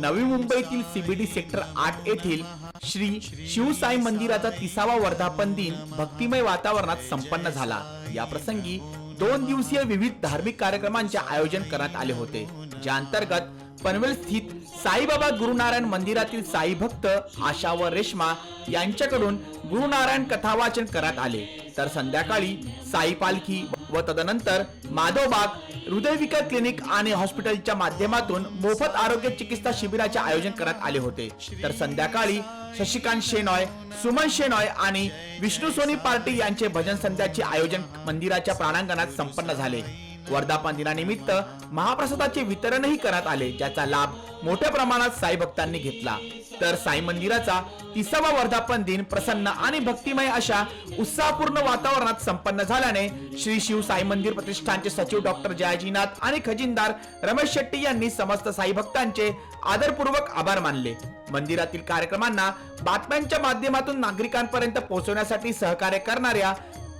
नवी मुंबईतील CBD sector आठ येथील श्री शिवसाई मंदिराचा तिसावा वर्धापन दिन भक्तिमय वातावरणात संपन्न झाला. या प्रसंगी दोन दिवसीय विविध धार्मिक कार्यक्रमांचे आयोजन करण्यात आले होते. ज्या अंतर्गत पनवेल स्थित साईबाबा गुरुनारायण मंदिरातील साई भक्त आशा व रेश्मा यांच्याकडून गुरुनारायण कथा वाचन करण्यात आले. तर संध्याकाळी साई पालखी व तदनंतर माधवबाग हृदयविकार क्लिनिक आणि हॉस्पिटलच्या माध्यमातून मोफत आरोग्य चिकित्सा शिबिराचे आयोजन करण्यात आले होते. तर संध्याकाळी शशिकांत शेनॉय सुमन शेनॉय आणि विष्णू सोनी पार्टी यांचे भजन संध्याचे आयोजन मंदिराच्या प्रांगणात संपन्न झाले. वर्धापन दिनानिमित्त महाप्रसादाचे वितरणही करण्यात आले ज्याचा लाभ मोठ्या प्रमाणात साई भक्तांनी घेतला. तर साई मंदिराचा तिसावा वर्धापन दिन प्रसन्न आणि भक्तिमय अशा उत्साहपूर्ण वातावरणात संपन्न झाल्याने श्री शिव साई मंदिर प्रतिष्ठानचे सचिव डॉक्टर जयाजीनाथ आणि खजिनदार रमेश शेट्टी यांनी समस्त साई भक्तांचे आदरपूर्वक आभार मानले. मंदिरातील कार्यक्रमांना बातम्यांच्या माध्यमातून नागरिकांपर्यंत पोहोचवण्यासाठी सहकार्य करणाऱ्या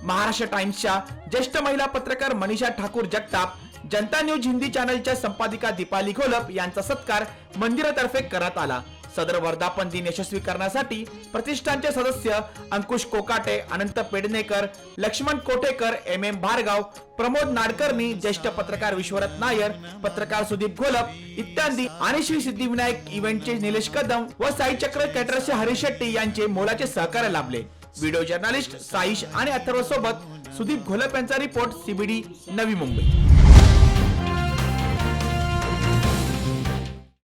महाराष्ट्र टाइम्सच्या ज्येष्ठ महिला पत्रकार मनीषा ठाकूर जगताप जनता न्यूज हिंदी चॅनलच्या संपादिका दीपाली घोलप यांचा सत्कार मंदिरातर्फे करण्यात आला. सदर वर्धापन दिन यशस्वी करण्यासाठी प्रतिष्ठानचे सदस्य अंकुश कोकाटे अनंत पेडणेकर लक्ष्मण कोटेकर एम एम भार्गाव प्रमोद नाडकर्णी ज्येष्ठ पत्रकार विश्वरथ नायर पत्रकार सुदीप घोलप इत्यादी आणि श्री सिद्धिविनायक इव्हेंटचे निलेश कदम व साईचक्र कॅटरचे कॅटरर्सचे हरीश शेट्टी यांचे मोलाचे सहकार्य लाभले. व्हिडिओ जर्नलिस्ट साईश आणि अथर्व सोबत सुदीप घोलप यांचा रिपोर्ट सीबीडी नवी मुंबई.